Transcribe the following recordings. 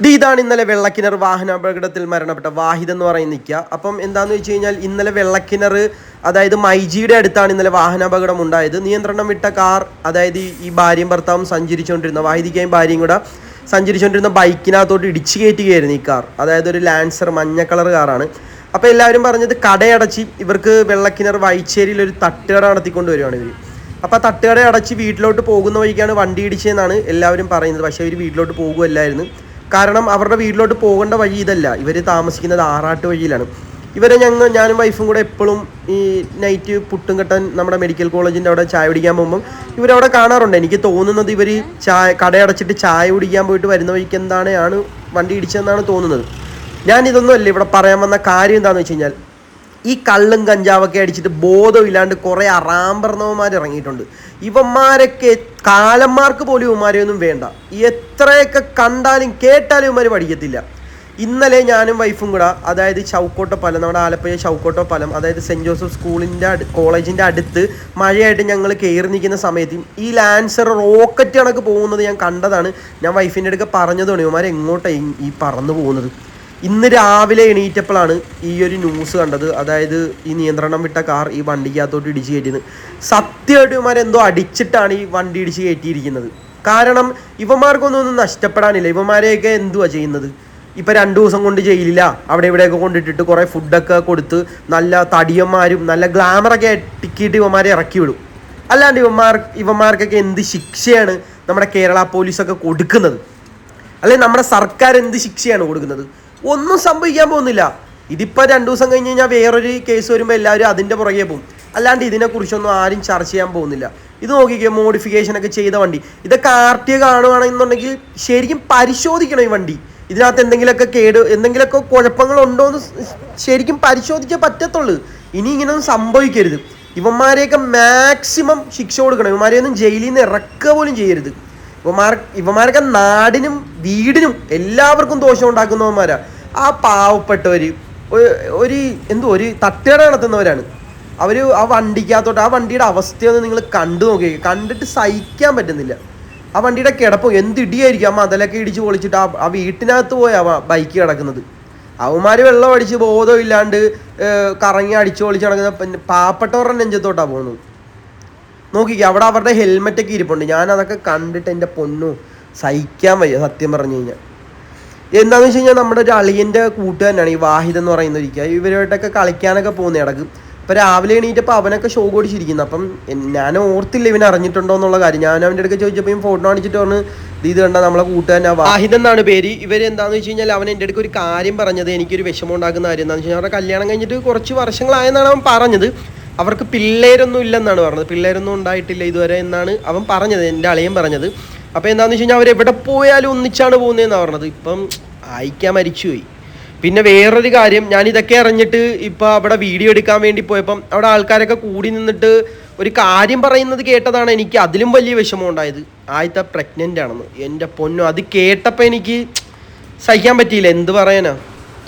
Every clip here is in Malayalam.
ഇത് ഇതാണ് ഇന്നലെ വെള്ളക്കിണർ വാഹനാപകടത്തിൽ മരണപ്പെട്ട വാഹിദ് എന്ന് പറയുന്ന നിൽക്കുക. അപ്പം എന്താന്ന് വെച്ച് കഴിഞ്ഞാൽ ഇന്നലെ വെള്ളക്കിണർ അതായത് മൈജിയുടെ അടുത്താണ് ഇന്നലെ വാഹന അപകടം ഉണ്ടായത്. നിയന്ത്രണം വിട്ട കാർ അതായത് ഈ- ഭാര്യയും ഭർത്താവും സഞ്ചരിച്ചുകൊണ്ടിരുന്ന വാഹിദിക്കായും ഭാര്യയും കൂടെ സഞ്ചരിച്ചുകൊണ്ടിരുന്ന ബൈക്കിനകത്തോട്ട് ഇടിച്ചു കയറ്റുകയായിരുന്നു ഈ കാർ. അതായത് ഒരു ലാൻസർ മഞ്ഞ കളർ കാറാണ്. അപ്പോൾ എല്ലാവരും പറഞ്ഞത് കടയടച്ച് ഇവർക്ക് വെള്ളക്കിണർ വൈച്ചേരിയിൽ ഒരു തട്ടുകട നടത്തിക്കൊണ്ട് വരുവാണ് ഇവർ അപ്പോൾ ആ തട്ടുകട അടച്ച് വീട്ടിലോട്ട് പോകുന്ന വഴിക്കാണ് വണ്ടി ഇടിച്ചതെന്നാണ് എല്ലാവരും പറയുന്നത്. പക്ഷേ ഇവർ വീട്ടിലോട്ട് പോകുമല്ലായിരുന്നു കാരണം അവരുടെ വീട്ടിലോട്ട് പോകേണ്ട വഴി ഇതല്ല. ഇവർ താമസിക്കുന്നത് ആറാട്ട് വഴിയിലാണ്. ഇവരെ ഞങ്ങൾ ഞാനും വൈഫും കൂടെ എപ്പോഴും ഈ നൈറ്റ് പുട്ടും കെട്ടൻ നമ്മുടെ മെഡിക്കൽ കോളേജിന്റെ അവിടെ ചായ കുടിക്കാൻ പോകുമ്പം ഇവരവിടെ കാണാറുണ്ട്. എനിക്ക് തോന്നുന്നത് ഇവർ ചായ കടയടച്ചിട്ട് ചായ കുടിക്കാൻ പോയിട്ട് വരുന്ന വഴിക്ക് ആണ് വണ്ടി ഇടിച്ചതെന്നാണ് തോന്നുന്നത്. ഞാൻ ഇതൊന്നും അല്ല ഇവിടെ പറയാൻ വന്ന കാര്യം എന്താണെന്ന് വെച്ച് കഴിഞ്ഞാൽ ഈ കള്ളും കഞ്ചാവൊക്കെ അടിച്ചിട്ട് ബോധമില്ലാണ്ട് കുറേ അറാമ്പർണവന്മാർ ഇറങ്ങിയിട്ടുണ്ട്. ഇവന്മാരൊക്കെ കാലന്മാർക്ക് പോലും ഇവന്മാരെയൊന്നും വേണ്ട. എത്രയൊക്കെ കണ്ടാലും കേട്ടാലും ഇവന്മാർ പഠിക്കത്തില്ല. ഇന്നലെ ഞാനും വൈഫും കൂടെ അതായത് ചൗക്കോട്ടപ്പലം നമ്മുടെ ആലപ്പുഴ ചൗക്കോട്ടപ്പലം അതായത് സെന്റ് ജോസഫ് സ്കൂളിന്റെ കോളേജിന്റെ അടുത്ത് മഴയായിട്ട് ഞങ്ങൾ കയറി നിൽക്കുന്ന സമയത്തും ഈ ലാൻസർ റോക്കറ്റ് കണക്ക് പോകുന്നത് ഞാൻ കണ്ടതാണ്. ഞാൻ വൈഫിന്റെ അടുക്ക പറഞ്ഞതാണ് ഇവന്മാർ എങ്ങോട്ടാണ് ഈ പറന്നു പോകുന്നത്? ഇന്ന് രാവിലെ എണീറ്റപ്പോഴാണ് ഈ ഒരു ന്യൂസ് കണ്ടത്. അതായത് ഈ നിയന്ത്രണം വിട്ട കാർ ഈ വണ്ടിക്കകത്തോട്ട് ഇടിച്ച് കയറ്റിയത്. സത്യമായിട്ട് ഇവന്മാരെന്തോ അടിച്ചിട്ടാണ് ഈ വണ്ടി ഇടിച്ച് കയറ്റിയിരിക്കുന്നത്. കാരണം ഇവന്മാർക്കൊന്നും നഷ്ടപ്പെടാനില്ല. ഇവന്മാരെയൊക്കെ എന്തുവാ ചെയ്യുന്നത്? ഇപ്പൊ രണ്ടു ദിവസം കൊണ്ട് ജയിലില്ല അവിടെ ഇവിടെയൊക്കെ കൊണ്ടിട്ടിട്ട് കുറെ ഫുഡൊക്കെ കൊടുത്ത് നല്ല തടിയന്മാരും നല്ല ഗ്ലാമറൊക്കെ ടിക്കിയിട്ട് ഇവന്മാരെ ഇറക്കി വിടും. അല്ലാണ്ട് ഇവന്മാർ ഇവന്മാർക്കൊക്കെ എന്ത് ശിക്ഷയാണ് നമ്മുടെ കേരള പോലീസൊക്കെ കൊടുക്കുന്നത്? അല്ലെങ്കിൽ നമ്മുടെ സർക്കാർ എന്ത് ശിക്ഷയാണ് കൊടുക്കുന്നത്? ഒന്നും സംഭവിക്കാൻ പോകുന്നില്ല. ഇതിപ്പോ രണ്ടു ദിവസം കഴിഞ്ഞ് കഴിഞ്ഞാൽ വേറൊരു കേസ് വരുമ്പോൾ എല്ലാവരും അതിന്റെ പുറകെ പോകും. അല്ലാണ്ട് ഇതിനെക്കുറിച്ചൊന്നും ആരും ചർച്ച ചെയ്യാൻ പോകുന്നില്ല. ഇത് നോക്കിക്കേ മോഡിഫിക്കേഷൻ ഒക്കെ ചെയ്ത വണ്ടി. ഇതൊക്കെ ആർ ടി കാണുകയാണെന്നുണ്ടെങ്കിൽ ശരിക്കും പരിശോധിക്കണം ഈ വണ്ടി. ഇതിനകത്ത് എന്തെങ്കിലുമൊക്കെ കേട് എന്തെങ്കിലുമൊക്കെ കുഴപ്പങ്ങളുണ്ടോ എന്ന് ശരിക്കും പരിശോധിച്ചേ പറ്റത്തുള്ളൂ. ഇനി ഇങ്ങനെയൊന്നും സംഭവിക്കരുത്. ഇവന്മാരെയൊക്കെ മാക്സിമം ശിക്ഷ കൊടുക്കണം. ഇവന്മാരെ ഒന്നും ജയിലിൽ നിന്ന് ഇറക്കുക പോലും ചെയ്യരുത്. ഇവന്മാർ ഇവന്മാരൊക്കെ നാടിനും വീടിനും എല്ലാവർക്കും ദോഷം ഉണ്ടാക്കുന്നവന്മാരാ. ആ പാവപ്പെട്ടവർ ഒരു- എന്തോ ഒരു തട്ടുകട നടത്തുന്നവരാണ്. അവർ ആ വണ്ടിക്കകത്തോട്ട് ആ വണ്ടിയുടെ അവസ്ഥയൊന്ന് നിങ്ങൾ കണ്ടു നോക്കി. കണ്ടിട്ട് സഹിക്കാൻ പറ്റുന്നില്ല. ആ വണ്ടിയുടെ കിടപ്പ് എന്ത് ഇടിയായിരിക്കും? ആ മതലൊക്കെ ഇടിച്ച് പൊളിച്ചിട്ട് ആ ആ വീട്ടിനകത്ത് പോയി ആ ബൈക്ക് കിടക്കുന്നത്. അവന്മാർ വെള്ളം അടിച്ച് ബോധം ഇല്ലാണ്ട് കറങ്ങി അടിച്ചു പൊളിച്ച് നടക്കുന്ന പിന്നെ പാവപ്പെട്ടവരുടെ നെഞ്ചത്തോട്ടാ പോകുന്നത്. നോക്കിക്കേ അവിടെ അവരുടെ ഹെൽമെറ്റൊക്കെ ഇരിപ്പുണ്ട്. ഞാൻ അതൊക്കെ കണ്ടിട്ട് എന്റെ പൊന്നു സഹിക്കാൻ വയ്യ സത്യം പറഞ്ഞു കഴിഞ്ഞാൽ എന്താണെന്ന് വെച്ച് കഴിഞ്ഞാൽ നമ്മുടെ ഒരു അളിയന്റെ കൂട്ടുകാരനാണ് ഈ വാഹിദ് എന്ന് പറയുന്ന ഒരിക്കൽ. ഇവരുമായിട്ടൊക്കെ കളിക്കാനൊക്കെ പോകുന്ന ഇടയ്ക്ക്. ഇപ്പം രാവിലെ എണീറ്റപ്പോൾ അവനൊക്കെ ഷോ ഓടിച്ചിരിക്കുന്നു. അപ്പം ഞാൻ ഓർത്തില്ല ഇവൻ അറിഞ്ഞിട്ടുണ്ടോ എന്നുള്ള കാര്യം. ഞാൻ അവന്റെ അടുക്കൽ ചോദിച്ചപ്പോൾ ഫോട്ടോ കാണിച്ചിട്ട് പറഞ്ഞു ഇത് കണ്ട നമ്മളെ കൂട്ടുകാരൻ വാഹിദ് എന്നാണ് പേര്. ഇവർ എന്താണെന്ന് വെച്ച് കഴിഞ്ഞാൽ അവൻ എന്റെ അടുക്ക് ഒരു കാര്യം പറഞ്ഞത് എനിക്കൊരു വിഷമം ഉണ്ടാക്കുന്ന കാര്യം എന്താണെന്ന് വെച്ച് കഴിഞ്ഞാൽ അവരുടെ കല്യാണം കഴിഞ്ഞിട്ട് കുറച്ച് വർഷങ്ങളായെന്നാണ് അവൻ പറഞ്ഞത്. അവർക്ക് പിള്ളേരൊന്നും ഇല്ലെന്നാണ് പറഞ്ഞത്. പിള്ളേരൊന്നും ഉണ്ടായിട്ടില്ല ഇതുവരെ എന്നാണ് അവൻ പറഞ്ഞത് എന്റെ അളിയൻ പറഞ്ഞത്. അപ്പോൾ എന്താണെന്ന് വെച്ച് കഴിഞ്ഞാൽ അവർ എവിടെ പോയാലും ഒന്നിച്ചാണ് പോകുന്നതെന്നാണ് പറഞ്ഞത്. ഇപ്പം അയക്കാൻ മരിച്ചുപോയി. പിന്നെ വേറൊരു കാര്യം ഞാൻ ഇതൊക്കെ അറിഞ്ഞിട്ട് ഇപ്പോൾ അവിടെ വീഡിയോ എടുക്കാൻ വേണ്ടി പോയപ്പം അവിടെ ആൾക്കാരൊക്കെ കൂടി നിന്നിട്ട് ഒരു കാര്യം പറയുന്നത് കേട്ടതാണ് എനിക്ക് അതിലും വലിയ വിഷമം ഉണ്ടായത്. ആദ്യത്തെ പ്രഗ്നന്റ് ആണെന്ന്. എന്റെ പൊന്നു അത് കേട്ടപ്പോൾ എനിക്ക് സഹിക്കാൻ പറ്റിയില്ല. എന്ത് പറയാനാ?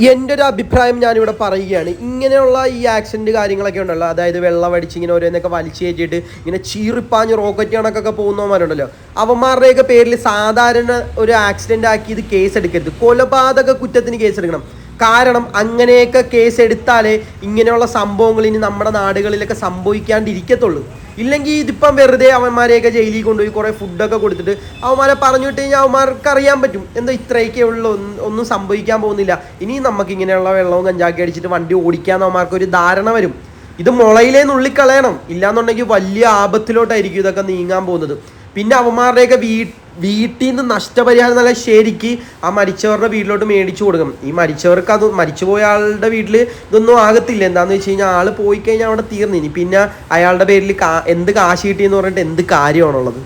എന്റെ ഒരു അഭിപ്രായം ഞാനിവിടെ പറയുകയാണ്. ഇങ്ങനെയുള്ള ഈ ആക്സിഡന്റ് കാര്യങ്ങളൊക്കെ ഉണ്ടല്ലോ. അതായത് വെള്ളം അടിച്ച് ഇങ്ങനെ ഓരോന്നൊക്കെ വലിച്ചു കയറ്റിയിട്ട് ഇങ്ങനെ ചീറിപ്പാഞ്ഞ് റോക്കറ്റ് കണക്കൊക്കെ പോകുന്നവന്മാരുണ്ടല്ലോ. അവന്മാരുടെയൊക്കെ പേരിൽ സാധാരണ ഒരു ആക്സിഡന്റ് ആക്കി ഇത് കേസ് എടുക്കരുത്. കൊലപാതക കുറ്റത്തിന് കേസ് എടുക്കണം. കാരണം അങ്ങനെയൊക്കെ കേസ് എടുത്താലേ ഇങ്ങനെയുള്ള സംഭവങ്ങൾ ഇനി നമ്മുടെ നാടുകളിലൊക്കെ സംഭവിക്കാണ്ടിരിക്കത്തുള്ളൂ. ഇല്ലെങ്കിൽ ഇതിപ്പം വെറുതെ അവന്മാരെയൊക്കെ ജയിലിൽ കൊണ്ടുപോയി കുറേ ഫുഡൊക്കെ കൊടുത്തിട്ട് അവന്മാരെ പറഞ്ഞു വിട്ട് കഴിഞ്ഞാൽ അവന്മാർക്ക് അറിയാൻ പറ്റും. എന്താ ഇത്രയൊക്കെ ഉള്ളു ഒന്നും- സംഭവിക്കാൻ പോകുന്നില്ല. ഇനി നമുക്ക് ഇങ്ങനെയുള്ള വെള്ളവും കഞ്ചാക്കി അടിച്ചിട്ട് വണ്ടി ഓടിക്കാൻ അവന്മാർക്ക് ഒരു ധാരണ വരും. ഇത് മുളയിലേ നുള്ളിക്കളയണം. ഇല്ലാന്നുണ്ടെങ്കിൽ വലിയ ആപത്തിലോട്ടായിരിക്കും ഇതൊക്കെ നീങ്ങാൻ പോകുന്നത്. പിന്നെ അവന്മാരുടെയൊക്കെ വീ വീട്ടിൽ നിന്ന് നഷ്ടപരിഹാരം നല്ല ശരിക്ക് ആ മരിച്ചവരുടെ വീട്ടിലോട്ട് മേടിച്ചു കൊടുക്കണം. ഈ മരിച്ചവർക്ക് അത് മരിച്ചുപോയ ആളുടെ വീട്ടിൽ ഇതൊന്നും ആകത്തില്ല. എന്താന്ന് വെച്ച് കഴിഞ്ഞാൽ ആൾ പോയി കഴിഞ്ഞാൽ അവിടെ തീർന്നു. ഇനി പിന്നെ അയാളുടെ പേരിൽ കാ എന്ത് കാശ് കിട്ടിയെന്ന് പറഞ്ഞിട്ട് എന്ത് കാര്യമാണുള്ളത്?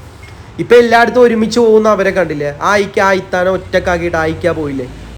ഇപ്പൊ എല്ലായിടത്തും ഒരുമിച്ച് പോകുന്ന അവരെ കണ്ടില്ലേ? ആ ഐക്കാ ഒറ്റക്കാക്കിയിട്ട് ആയിക്കാ പോയില്ലേ?